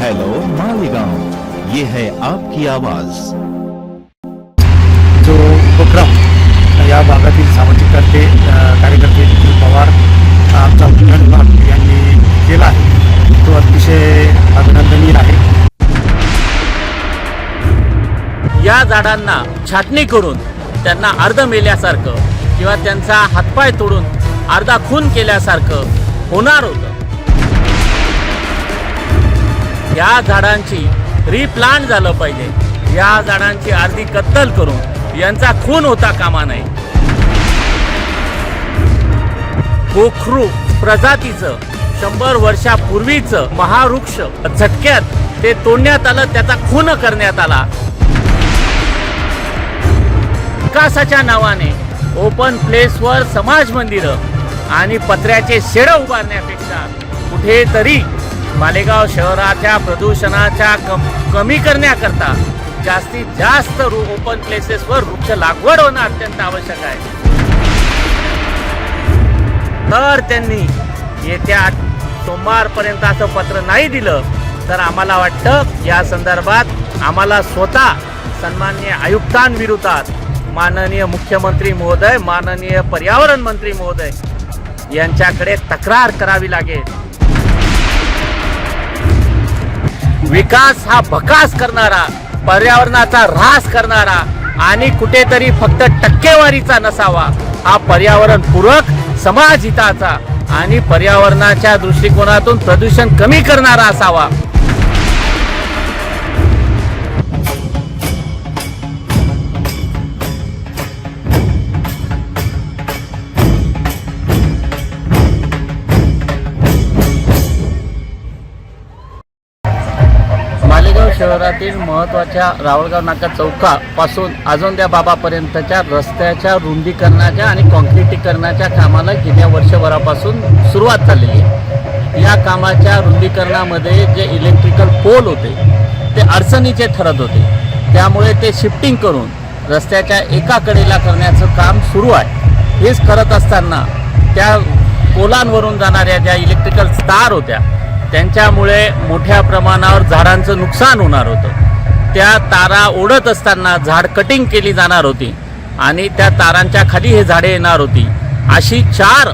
Hello Malegaon ये है आपकी आवाज. जो उपक्रम या भागातील सामाजिक कार्य अ, कार्यकर्ते पवार आमचा विभाग यांनी केला आहे. तो अतिशय अभिनंदनीय आहे. या झाडांना छाटणी करून त्यांना अर्ध मेल्यासारखं किंवा त्यांचा हातपाय तोडून अर्धा खून केल्यासारखं होणार होतं. या झाडांची रिप्लांट झालं पाहिजे. या झाडांची अर्धी कत्तल करून यांचा खून होता कामा नये. गोखरू प्रजातीचं शंभर वर्षापूर्वीचं महावृक्ष झटक्यात ते तोडण्यात आलं त्याचा खून करण्यात आला. विकासाच्या नावाने ओपन प्लेसवर समाज मंदिरं आणि पत्र्याचे शेड उभारण्यापेक्षा कुठेतरी मालेगाव शहराच्या प्रदूषणाच्या कम कमी करण्याकरता जास्तीत जास्त रु ओपन प्लेसेसवर वृक्ष लागवड होणं अत्यंत आवश्यक आहे. तर त्यांनी येत्या सोमवारपर्यंत असं पत्र नाही दिलं तर आम्हाला वाटतं या संदर्भात आम्हाला स्वतः सन्माननीय आयुक्तांविरोधात माननीय मुख्यमंत्री महोदय माननीय पर्यावरण मंत्री महोदय यांच्याकडे तक्रार करावी लागेल. विकास हा भकास करणारा पर्यावरणाचा ऱ्हास करणारा आणि कुठेतरी फक्त टक्केवारीचा नसावा. हा पर्यावरण पूरक समाज हिताचा आणि पर्यावरणाच्या दृष्टिकोनातून प्रदूषण कमी करणारा असावा. शहरातील महत्त्वाच्या रावळगाव नाका चौकापासून आजोंद्या बाबापर्यंतच्या रस्त्याच्या रुंदीकरणाच्या आणि कॉन्क्रिटीकरणाच्या कामाला गेल्या वर्षभरापासून सुरुवात झालेली आहे. या कामाच्या रुंदीकरणामध्ये जे इलेक्ट्रिकल पोल होते ते अडचणीचे ठरत होते. त्यामुळे ते शिफ्टिंग करून रस्त्याच्या एका कडेला करण्याचं काम सुरू आहे. हेच करत असताना त्या पोलांवरून जाणाऱ्या ज्या इलेक्ट्रिकल तार होत्या त्यांच्यामुळे मोठ्या प्रमाणावर झाडांचं नुकसान होणार होतं. त्या तारा ओढत असताना झाड कटिंग केली जाणार होती आणि त्या तारांच्या खाली हे झाडे येणार होती. अशी चार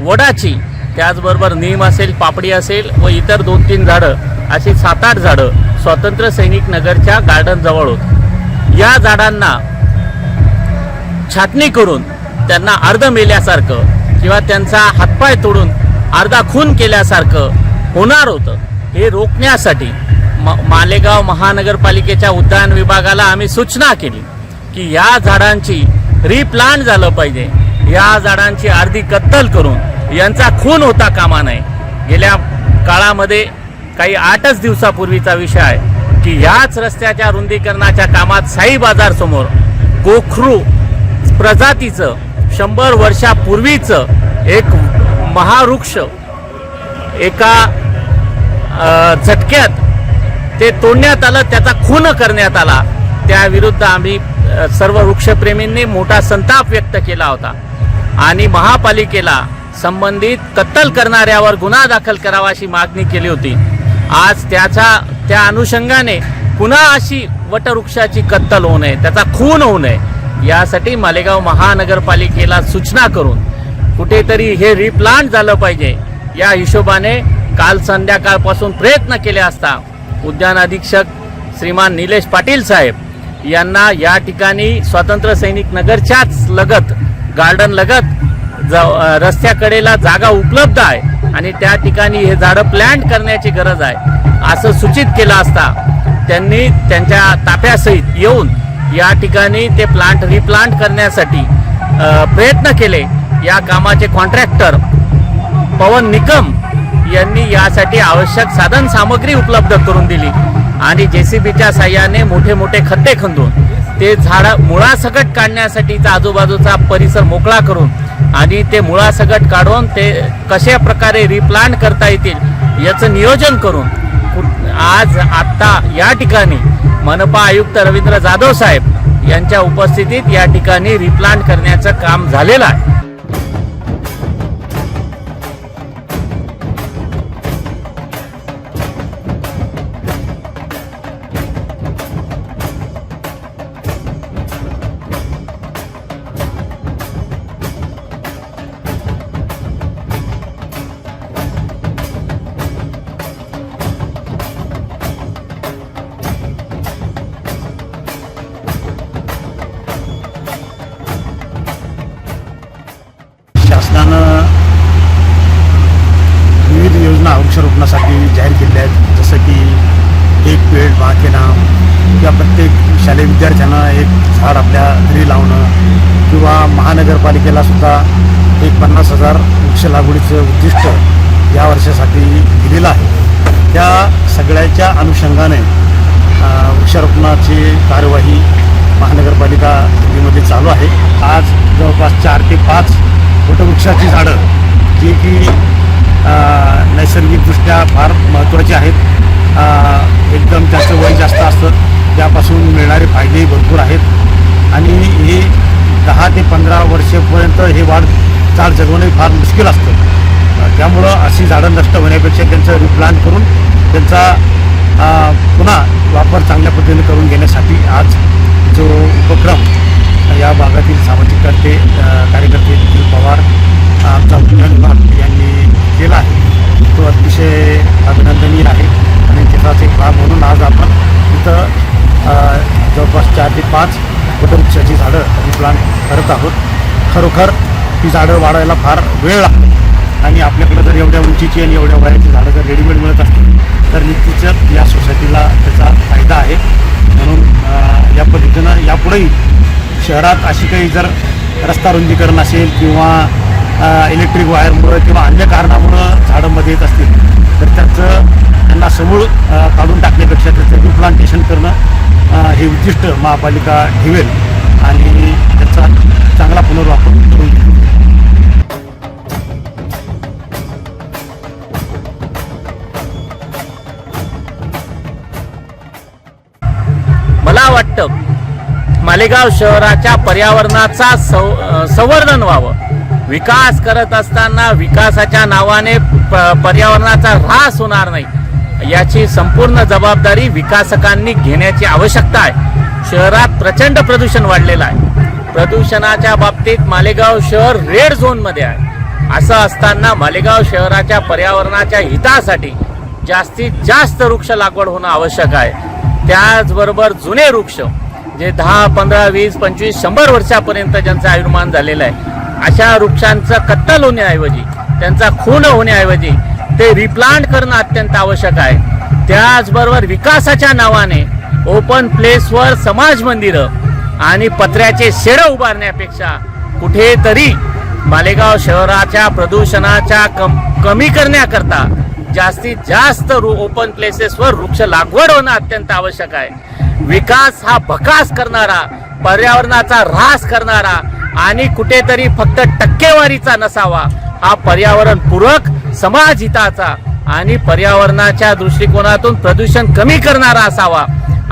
वडाची त्याचबरोबर नीम असेल पापडी असेल व इतर दोन तीन झाडं अशी सात आठ झाडं स्वातंत्र्य सैनिक नगरच्या गार्डनजवळ होती. या झाडांना छाटणी करून त्यांना अर्ध मेल्यासारखं किंवा त्यांचा हातपाय तोडून अर्धा खून केल्यासारखं होणार होतं हे रोखण्यासाठी म मालेगाव महानगरपालिकेच्या उद्यान विभागाला आम्ही सूचना केली की या झाडांची रिप्लांट झालं पाहिजे. या झाडांची अर्धी कत्तल करून यांचा खून होता कामा नये. गेल्या काळामध्ये काही आठच दिवसापूर्वीचा विषय आहे की याच रस्त्याच्या रुंदीकरणाच्या कामात साई बाजार समोर गोखरू प्रजातीचं शंभर वर्षापूर्वीचं एक महावृक्ष एका झटक्यात ते तोडण्यात आलं त्याचा खून करण्यात आला. त्याविरुद्ध आम्ही सर्व वृक्षप्रेमींनी मोठा संताप व्यक्त केला होता. आणि महापालिकेला संबंधित कत्तल करणाऱ्यावर गुन्हा दाखल करावा अशी मागणी केली होती. आज त्याचा त्या अनुषंगाने पुन्हा अशी वटवृक्षाची कत्तल होऊ नये त्याचा खून होऊ नये यासाठी मालेगाव महानगरपालिकेला सूचना करून कुठेतरी हे रिप्लांट झालं पाहिजे. या हिशोबाने काल संध्याकाळपासून प्रयत्न केले असता उद्यान अधीक्षक श्रीमान निलेश पाटील साहेब यांना या ठिकाणी स्वातंत्र्य सैनिक नगरच्याच लगत गार्डन लगत ज रस्त्याकडेला जागा उपलब्ध आहे आणि त्या ठिकाणी हे झाडं प्लॅन्ट करण्याची गरज आहे असं सूचित केलं असता त्यांनी त्यांच्या ताफ्यासहित येऊन या ठिकाणी ते प्लांट रिप्लांट करण्यासाठी प्रयत्न केले. या कामाचे कॉन्ट्रॅक्टर पवन निकम यांनी यासाठी आवश्यक साधन सामग्री उपलब्ध करून दिली. आणि जे सी बीच्या साह्याने मोठे मोठे खड्डे खंदून ते झाड मुळासकट काढण्यासाठीचा आजूबाजूचा परिसर मोकळा करून आणि ते मुळासकट काढून ते कशा प्रकारे रिप्लांट करता येतील याचं नियोजन करून कुठ- आज आत्ता या ठिकाणी मनपा आयुक्त रवींद्र जाधव साहेब यांच्या उपस्थितीत या ठिकाणी रिप्लांट करण्याचं काम झालेलं आहे. त्यांना एक झाड आपल्या घरी लावणं किंवा महानगरपालिकेला सुद्धा एक पन्नास हजार वृक्ष लागवडीचं उद्दिष्ट या वर्षासाठी दिलेलं आहे. त्या सगळ्याच्या अनुषंगाने वृक्षारोपणाची कार्यवाही महानगरपालिका दिल्लीमध्ये चालू आहे. आज जवळपास चार ते पाच वटवृक्षाची झाडं जी की नैसर्गिकदृष्ट्या फार महत्त्वाची आहेत. एकदम त्याचं वय जास्त असतं. त्यापासून मिळणारे फायदेही भरपूर आहेत. आणि हे दहा ते पंधरा वर्षेपर्यंत हे वाढ झाड जगवणे फार मुश्किल असतं. त्यामुळं अशी झाडं नष्ट होण्यापेक्षा त्यांचं रिप्लांट करून त्यांचा पुन्हा वापर चांगल्या पद्धतीने करून घेण्यासाठी आज जो उपक्रम या भागातील सामाजिक कर्ते कार्यकर्ते निखिल पवार आमचा विज्ञान यांनी केला आहे. तो अतिशय अभिनंदनीय आहे. आणि त्याचाच एक भाग म्हणून आज आपण इथं जवळपास चार ते पाच वटवृक्षाची झाडं आम्ही रिप्लांट करत आहोत. खरोखर ही झाडं वाढायला फार वेळ लागतो. आणि आपल्याकडे जर एवढ्या उंचीची आणि एवढ्या वयाची झाडं जर रेडीमेड मिळत असतील तर निश्चितच या सोसायटीला त्याचा फायदा आहे. म्हणून या पद्धतीनं यापुढेही शहरात अशी काही जर रस्ता रुंदीकरण असेल किंवा इलेक्ट्रिक वायरमुळं किंवा अन्य कारणामुळं झाडं मध्ये येत असतील तर त्याचं त्यांना समूळ काढून प्लांटेशन करणं हे उद्दिष्ट महापालिका ठेवेल आणि त्याचा चांगला पुनर्वापर करून मला वाटतं मालेगाव शहराच्या पर्यावरणाचा सं- संवर्धन व्हावं. विकास करत असताना विकासाच्या नावाने पर्यावरणाचा ऱ्हास होणार नाही. याची संपूर्ण जबाबदारी विकासकांनी घेण्याची आवश्यकता आहे. शहरात प्रचंड प्रदूषण वाढलेलं आहे. प्रदूषणाच्या बाबतीत मालेगाव शहर रेड झोनमध्ये आहे. असं असताना मालेगाव शहराच्या पर्यावरणाच्या हितासाठी जास्तीत जास्त वृक्ष लागवड होणं आवश्यक आहे. त्याचबरोबर जुने वृक्ष जे दहा पंधरा वीस पंचवीस शंभर वर्षापर्यंत ज्यांचं आयुर्मान झालेलं आहे अशा वृक्षांचं कत्तल होण्याऐवजी त्यांचा खून होण्याऐवजी ते रिप्लांट करणं अत्यंत आवश्यक आहे. त्याचबरोबर विकासाच्या नावाने ओपन प्लेसवर समाज मंदिरं आणि पत्र्याचे शेड उभारण्यापेक्षा कुठेतरी मालेगाव शहराच्या प्रदूषणाच्या कम कमी करण्याकरता जास्तीत जास्त ओपन प्लेसेसवर वृक्ष लागवड होणं अत्यंत आवश्यक आहे. विकास हा भकास करणारा पर्यावरणाचा ऱ्हास करणारा आणि कुठेतरी फक्त टक्केवारीचा नसावा हा पर्यावरण पूरक समाज हिताचा आणि पर्यावरणाच्या दृष्टिकोनातून प्रदूषण कमी करणारा असावा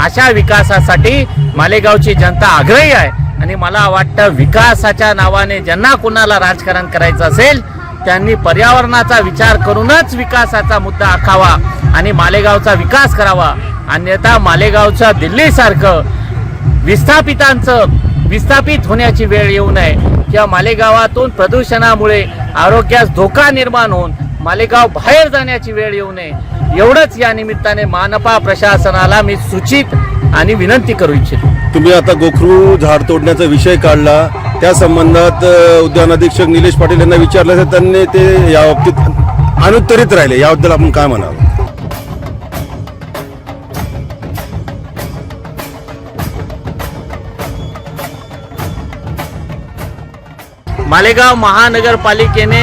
अशा विकासासाठी मालेगावची जनता आग्रही आहे. आणि मला वाटतं विकासाच्या नावाने ज्यांना कुणाला राजकारण करायचं असेल त्यांनी पर्यावरणाचा विचार करूनच विकासाचा मुद्दा आखावा आणि मालेगावचा विकास करावा. अन्यथा मालेगावच्या दिल्लीसारखं विस्थापितांचं विस्थापित होण्याची वेळ येऊ नये. किंवा मालेगावातून प्रदूषणामुळे आरोग्यास धोका निर्माण होऊन मालेगाव बाहेर जाण्याची वेळ येऊ नये. एवढंच या निमित्ताने मानपा प्रशासनाला मी सूचित आणि विनंती करू इच्छितो. तुम्ही आता गोखरू झाड तोडण्याचा विषय काढला. त्या संबंधात उद्यान अधीक्षक निलेश पाटील यांना विचारलं तर त्यांनी ते या बाबतीत अनुत्तरित राहिले. याबद्दल आपण काय म्हणावं? मालेगाव महानगरपालिकेने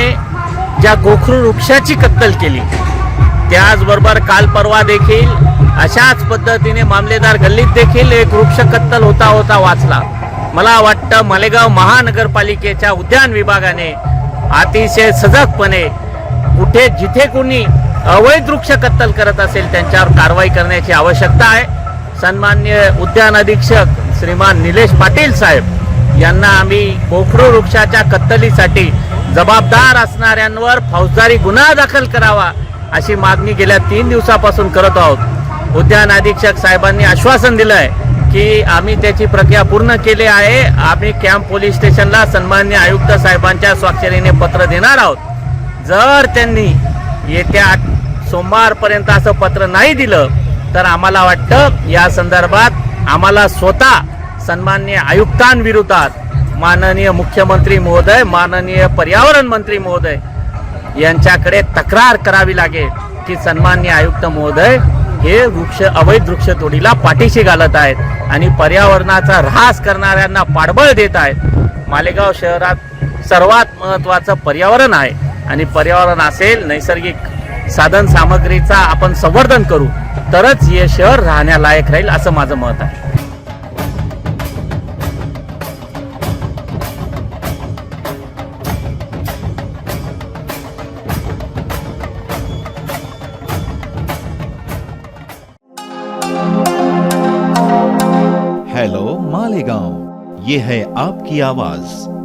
ज्या गोखरू वृक्षाची कत्तल केली त्याचबरोबर काल परवा देखील अशाच पद्धतीने मामलेदार गल्लीत देखील एक वृक्ष कत्तल होता होता वाचला. मला वाटतं मालेगाव महानगरपालिकेच्या उद्यान विभागाने अतिशय सजगपणे कुठे जिथे कोणी अवैध वृक्ष कत्तल करत असेल त्यांच्यावर कारवाई करण्याची आवश्यकता आहे. सन्मान्य उद्यान अधीक्षक श्रीमान निलेश पाटील साहेब यांना आम्ही गोखरू वृक्षाच्या कत्तलीसाठी जबाबदार असणाऱ्यांवर फौजदारी गुन्हा दाखल करावा अशी मागणी गेल्या तीन दिवसापासून करत आहोत. उद्यान अधीक्षक साहेबांनी आश्वासन दिलं आहे की आम्ही त्याची प्रक्रिया पूर्ण केली आहे. आम्ही कॅम्प पोलीस स्टेशनला सन्मान्य आयुक्त साहेबांच्या स्वाक्षरीने पत्र देणार आहोत. जर त्यांनी येत्या सोमवारपर्यंत असं पत्र नाही दिलं तर आम्हाला वाटतं या संदर्भात आम्हाला स्वतः सन्मान्य आयुक्तांविरोधात माननीय मुख्यमंत्री महोदय माननीय पर्यावरण मंत्री महोदय यांच्याकडे तक्रार करावी लागेल की सन्मान्य आयुक्त महोदय हे वृक्ष अवैध वृक्षतोडीला पाठीशी घालत आहेत आणि पर्यावरणाचा ऱ्हास करणाऱ्यांना पाठबळ देत आहेत. मालेगाव शहरात सर्वात महत्त्वाचं पर्यावरण आहे आणि पर्यावरण असेल नैसर्गिक साधन सामग्रीचा आपण संवर्धन करू तरच हे शहर राहण्यालायक राहील असं माझं मत आहे. ये है आपकी आवाज।